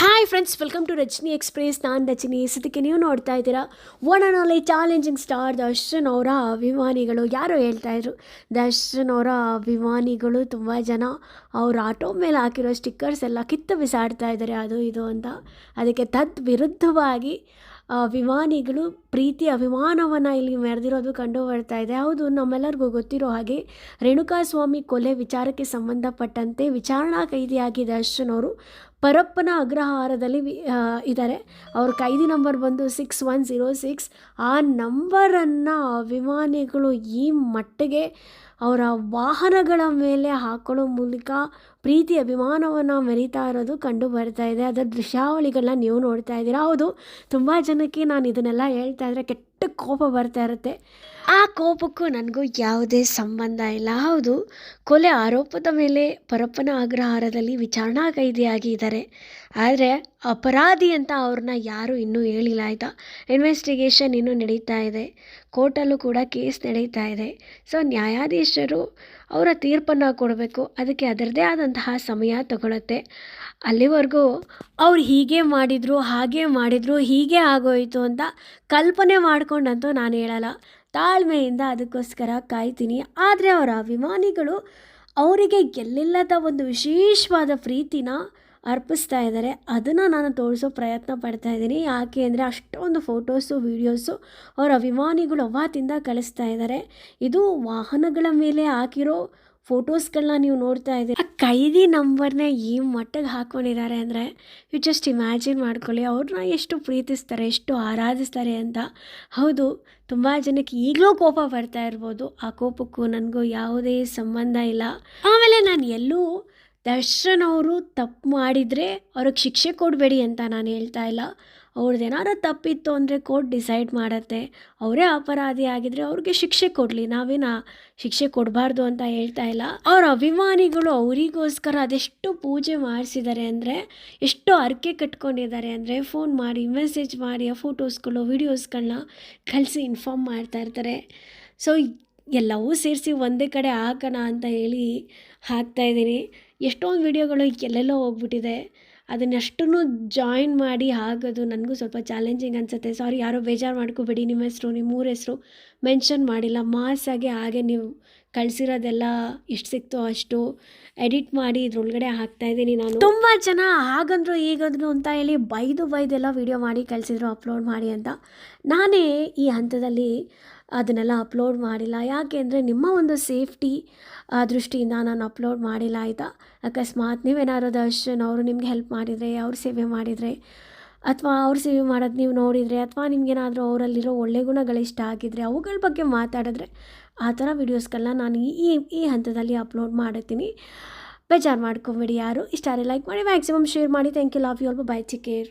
Hi friends welcome to Rajini express ನಾನು ರಜನಿ. ಸದ್ಯಕ್ಕೆ ನೀವು ನೋಡ್ತಾ ಇದ್ದೀರಾ one and only challenging star Darshan ಅವರ ಅಭಿಮಾನಿಗಳು. ಯಾರು ಹೇಳ್ತಾ ಇದ್ರು, ದರ್ಶನ್ ಅವರ ಅಭಿಮಾನಿಗಳು ತುಂಬ ಜನ. ಅವ್ರ ಆಟೋ ಮೇಲೆ ಹಾಕಿರೋ ಸ್ಟಿಕ್ಕರ್ಸ್ ಎಲ್ಲ ಕಿತ್ತು ಬಿಸಾಡ್ತಾ ಇದ್ದಾರೆ. ಅದು, ಇದು ಅಂತ. ಅದಕ್ಕೆ ತದ್ ವಿರುದ್ಧವಾಗಿ ಅಭಿಮಾನಿಗಳು ಪ್ರೀತಿ, ಅಭಿಮಾನವನ್ನು ಇಲ್ಲಿ ಮೆರೆದಿರೋದು ಕಂಡು ಬರ್ತಾ ಇದೆ. ಹೌದು, ನಮ್ಮೆಲ್ಲರಿಗೂ ಗೊತ್ತಿರೋ ಹಾಗೆ ರೇಣುಕಾಸ್ವಾಮಿ ಕೊಲೆ ವಿಚಾರಕ್ಕೆ ಸಂಬಂಧಪಟ್ಟಂತೆ ವಿಚಾರಣಾ ಕೈದಿಯಾಗಿ ದರ್ಶನ್ ಅವರು ಪರಪ್ಪನ ಅಗ್ರಹಾರದಲ್ಲಿ ಇದ್ದಾರೆ ಅವ್ರ ಕೈದಿ ನಂಬರ್ ಬಂದು ಸಿಕ್ಸ್ ಒನ್ ಜೀರೋ ಸಿಕ್ಸ್. ಆ ನಂಬರನ್ನು ಅಭಿಮಾನಿಗಳು ಈ ಮಟ್ಟಿಗೆ ಅವರ ವಾಹನಗಳ ಮೇಲೆ ಹಾಕೊಳ್ಳೋ ಮೂಲಕ ಪ್ರೀತಿ, ಅಭಿಮಾನವನ್ನು ಮೆರೀತಾ ಇರೋದು ಕಂಡು ಬರ್ತಾ ಇದೆ. ಅದರ ದೃಶ್ಯಾವಳಿಗಳನ್ನ ನೀವು ನೋಡ್ತಾ ಇದ್ದೀರಾ. ಹೌದು, ತುಂಬ ಜನಕ್ಕೆ ನಾನು ಇದನ್ನೆಲ್ಲ ಹೇಳ್ತಾ ಇದ್ರೆ ಕೆಟ್ಟ ಕೋಪ ಬರ್ತಾ ಇರುತ್ತೆ. ಆ ಕೋಪಕ್ಕೂ ನನಗೂ ಯಾವುದೇ ಸಂಬಂಧ ಇಲ್ಲ. ಹೌದು, ಕೊಲೆ ಆರೋಪದ ಮೇಲೆ ಪರಪ್ಪನ ಅಗ್ರಹಾರದಲ್ಲಿ ವಿಚಾರಣಾ ಕೈದಿಯಾಗಿ ಇದ್ದಾರೆ. ಆದರೆ ಅಪರಾಧಿ ಅಂತ ಅವ್ರನ್ನ ಯಾರೂ ಇನ್ನೂ ಹೇಳಿಲ್ಲ, ಆಯಿತಾ? ಇನ್ವೆಸ್ಟಿಗೇಷನ್ ಇನ್ನೂ ನಡೀತಾ ಇದೆ. ಕೋರ್ಟಲ್ಲೂ ಕೂಡ ಕೇಸ್ ನಡೀತಾ ಇದೆ. ಸೊ ನ್ಯಾಯಾಧೀಶರು ಅವರ ತೀರ್ಪನ್ನು ಕೊಡಬೇಕು. ಅದಕ್ಕೆ ಅದರದ್ದೇ ಆದಂತಹ ಸಮಯ ತಗೊಳುತ್ತೆ. ಅಲ್ಲಿವರೆಗೂ ಅವ್ರು ಹೀಗೆ ಮಾಡಿದರು, ಹಾಗೆ ಮಾಡಿದರು, ಹೀಗೆ ಆಗೋಯಿತು ಅಂತ ಕಲ್ಪನೆ ಮಾಡ್ಕೊಂಡಂತೂ ನಾನು ಹೇಳಲ್ಲ. ತಾಳ್ಮೆಯಿಂದ ಅದಕ್ಕೋಸ್ಕರ ಕಾಯ್ತೀನಿ. ಆದರೆ ಅವರ ಅಭಿಮಾನಿಗಳು ಅವರಿಗೆ ಎಲ್ಲಿಲ್ಲದ ಒಂದು ವಿಶೇಷವಾದ ಪ್ರೀತಿನ ಅರ್ಪಿಸ್ತಾ ಇದ್ದಾರೆ. ಅದನ್ನು ನಾನು ತೋರಿಸೋ ಪ್ರಯತ್ನ ಪಡ್ತಾ ಇದ್ದೀನಿ. ಯಾಕೆ ಅಂದರೆ ಅಷ್ಟೊಂದು ಫೋಟೋಸು, ವೀಡಿಯೋಸು ಅವರ ಅಭಿಮಾನಿಗಳು ಅವಾತಿಂದ ಕಳಿಸ್ತಾ ಇದ್ದಾರೆ. ಇದು ವಾಹನಗಳ ಮೇಲೆ ಹಾಕಿರೋ ಫೋಟೋಸ್ಗಳನ್ನ ನೀವು ನೋಡ್ತಾ ಇದ್ದೀರಿ? ಆ ಕೈದಿ ನಂಬರ್ನ ಈ ಮಟ್ಟಿಗೆ ಹಾಕ್ಕೊಂಡಿದ್ದಾರೆ ಅಂದರೆ ಯು ಜಸ್ಟ್ ಇಮ್ಯಾಜಿನ್ ಮಾಡ್ಕೊಳ್ಳಿ. ಅವ್ರನ್ನ ಎಷ್ಟು ಪ್ರೀತಿಸ್ತಾರೆ, ಎಷ್ಟು ಆರಾಧಿಸ್ತಾರೆ ಅಂತ. ಹೌದು, ತುಂಬ ಜನಕ್ಕೆ ಈಗಲೂ ಕೋಪ ಬರ್ತಾ ಇರ್ಬೋದು. ಆ ಕೋಪಕ್ಕೂ ನನಗೂ ಯಾವುದೇ ಸಂಬಂಧ ಇಲ್ಲ. ಆಮೇಲೆ ನಾನು ಎಲ್ಲೂ ದರ್ಶನ್ ಅವರು ತಪ್ಪು ಮಾಡಿದರೆ ಅವ್ರಿಗೆ ಶಿಕ್ಷೆ ಕೊಡಬೇಡಿ ಅಂತ ನಾನು ಹೇಳ್ತಾ ಇಲ್ಲ. ಅವ್ರದ್ದು ಏನಾದ್ರು ತಪ್ಪಿತ್ತು ಅಂದರೆ ಕೋರ್ಟ್ ಡಿಸೈಡ್ ಮಾಡುತ್ತೆ. ಅವರೇ ಅಪರಾಧಿ ಆಗಿದ್ರೆ ಅವ್ರಿಗೆ ಶಿಕ್ಷೆ ಕೊಡಲಿ. ನಾವೇನ ಶಿಕ್ಷೆ ಕೊಡಬಾರ್ದು ಅಂತ ಹೇಳ್ತಾ ಇಲ್ಲ. ಅವ್ರ ಅಭಿಮಾನಿಗಳು ಅವರಿಗೋಸ್ಕರ ಅದೆಷ್ಟು ಪೂಜೆ ಮಾಡಿಸಿದ್ದಾರೆ ಅಂದರೆ, ಎಷ್ಟು ಹರಕೆ ಕಟ್ಕೊಂಡಿದ್ದಾರೆ ಅಂದರೆ ಫೋನ್ ಮಾಡಿ ಮೆಸೇಜ್ ಮಾಡಿ, ಆ ಫೋಟೋಸ್ಗಳು ವೀಡಿಯೋಸ್ಗಳನ್ನ ಕಳಿಸಿ ಇನ್ಫಾರ್ಮ್ ಮಾಡ್ತಾ ಇರ್ತಾರೆ. ಸೊ ಎಲ್ಲವೂ ಸೇರಿಸಿ ಒಂದೇ ಕಡೆ ಹಾಕೋಣ ಅಂತ ಹೇಳಿ ಹಾಕ್ತಾಯಿದ್ದೀನಿ ಎಷ್ಟೊಂದು ವೀಡಿಯೋಗಳು ಎಲ್ಲೆಲ್ಲೋ ಹೋಗ್ಬಿಟ್ಟಿದೆ. ಅದನ್ನಷ್ಟನ್ನು ಜಾಯಿನ್ ಮಾಡಿ ಹಾಕೋದು ನನಗೂ ಸ್ವಲ್ಪ ಚಾಲೆಂಜಿಂಗ್ ಅನಿಸುತ್ತೆ. ಸಾರಿ ಯಾರೋ ಬೇಜಾರು ಮಾಡ್ಕೋಬೇಡಿ. ನಿಮ್ಮ ಹೆಸರು, ನಿಮ್ಮ ಊರ ಹೆಸರು ಮೆನ್ಷನ್ ಮಾಡಿಲ್ಲ. ಮಾಸಾಗೆ ಹಾಗೆ ನೀವು ಕಳಿಸಿರೋದೆಲ್ಲ ಎಷ್ಟು ಸಿಕ್ತೋ ಅಷ್ಟು ಎಡಿಟ್ ಮಾಡಿ ಇದ್ರೊಳಗಡೆ ಹಾಕ್ತಾಯಿದ್ದೀನಿ ನಾನು. ತುಂಬ ಜನ ಹಾಗಂದ್ರು ಹೀಗಂದ್ರು ಅಂತ ಹೇಳಿ ಬೈದು ಬೈದೆಲ್ಲ ವೀಡಿಯೋ ಮಾಡಿ ಕಳಿಸಿದ್ರು ಅಪ್ಲೋಡ್ ಮಾಡಿ ಅಂತ. ನಾನೇ ಈ ಹಂತದಲ್ಲಿ ಅದನ್ನೆಲ್ಲ ಅಪ್ಲೋಡ್ ಮಾಡಿಲ್ಲ. ಯಾಕೆ ಅಂದರೆ ನಿಮ್ಮ ಒಂದು ಸೇಫ್ಟಿ ದೃಷ್ಟಿಯಿಂದ ನಾನು ಅಪ್ಲೋಡ್ ಮಾಡಿಲ್ಲ, ಆಯಿತಾ? ಅಕಸ್ಮಾತ್ ನೀವೇನಾದ್ರು ದರ್ಶನ್ ಅವರು ನಿಮ್ಗೆ ಹೆಲ್ಪ್ ಮಾಡಿದರೆ, ಅವ್ರ ಸೇವೆ ಮಾಡಿದರೆ, ಅಥವಾ ಅವ್ರ ಸೇವೆ ಮಾಡೋದು ನೀವು ನೋಡಿದರೆ, ಅಥವಾ ನಿಮಗೇನಾದರೂ ಅವರಲ್ಲಿರೋ ಒಳ್ಳೆ ಗುಣಗಳು ಇಷ್ಟ ಆಗಿದ್ರೆ, ಅವುಗಳ ಬಗ್ಗೆ ಮಾತಾಡಿದ್ರೆ, ಆ ಥರ ವೀಡಿಯೋಸ್ಗಳನ್ನ ನಾನು ಈ ಈ ಹಂತದಲ್ಲಿ ಅಪ್ಲೋಡ್ ಮಾಡುತ್ತೀನಿ ಬೇಜಾರು ಮಾಡ್ಕೊಬೇಡಿ ಯಾರು. ಇಷ್ಟಾರೆ ಲೈಕ್ ಮಾಡಿ, ಮ್ಯಾಕ್ಸಿಮಮ್ ಶೇರ್ ಮಾಡಿ. Thank you, love you all. Bye take care